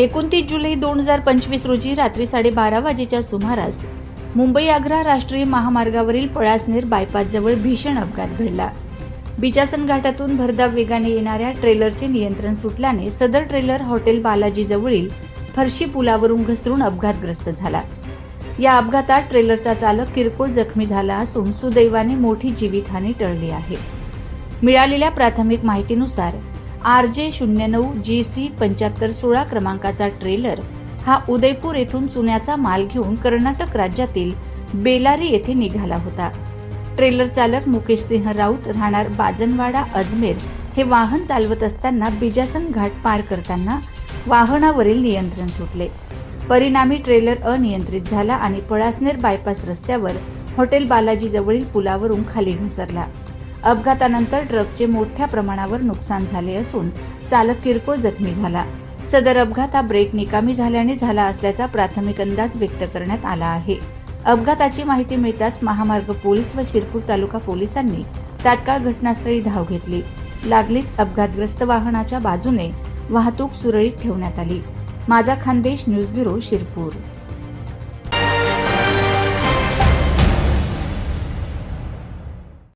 एकोणतीस जुलै दोन हजार पंचवीस रोजी रात्री साडेबारा वाजेच्या सुमारास मुंबई आग्रा राष्ट्रीय महामार्गावरील पळासनेर बायपासजवळ भीषण अपघात घडला. बिचासन घाटातून भरधाव वेगाने येणाऱ्या ट्रेलरचे नियंत्रण सुटल्याने सदर ट्रेलर हॉटेल बालाजीजवळील फरशी पुलावरून घसरून अपघातग्रस्त झाला. या अपघातात ट्रेलरचा चालक किरकोळ जखमी झाला असून सुदैवाने मोठी जीवितहानी टळली आहे. मिळालेल्या प्राथमिक माहितीनुसार आर जे शून्य नऊ जी सी पंच्याहत्तर सोळा क्रमांकाचा ट्रेलर हा उदयपूर येथून चुन्याचा माल घेऊन कर्नाटक राज्यातील बेलारी येथे निघाला होता. ट्रेलर चालक मुकेश सिंह राऊत राहणार बाजनवाडा अजमेर हे वाहन चालवत असताना बिजासन घाट पार करताना वाहनावरील नियंत्रण सुटले. परिणामी ट्रेलर अनियंत्रित झाला आणि पळासनेर बायपास रस्त्यावर हॉटेल बालाजी जवळील पुलावरून खाली घसरला. अपघातानंतर ट्रकचे मोठ्या प्रमाणावर नुकसान झाले असून चालक किरकोळ जखमी झाला. सदर अपघात हा ब्रेक निकामी झाल्याने झाला असल्याचा प्राथमिक अंदाज व्यक्त करण्यात आला आहे. अपघाताची माहिती मिळताच महामार्ग पोलीस व शिरपूर तालुका पोलिसांनी तात्काळ घटनास्थळी धाव घेतली. लागलीच अपघातग्रस्त वाहनाच्या बाजूने वाहतूक सुरळीत ठेवण्यात आली. माझा खानदेश न्यूज ब्युरो शिरपूर.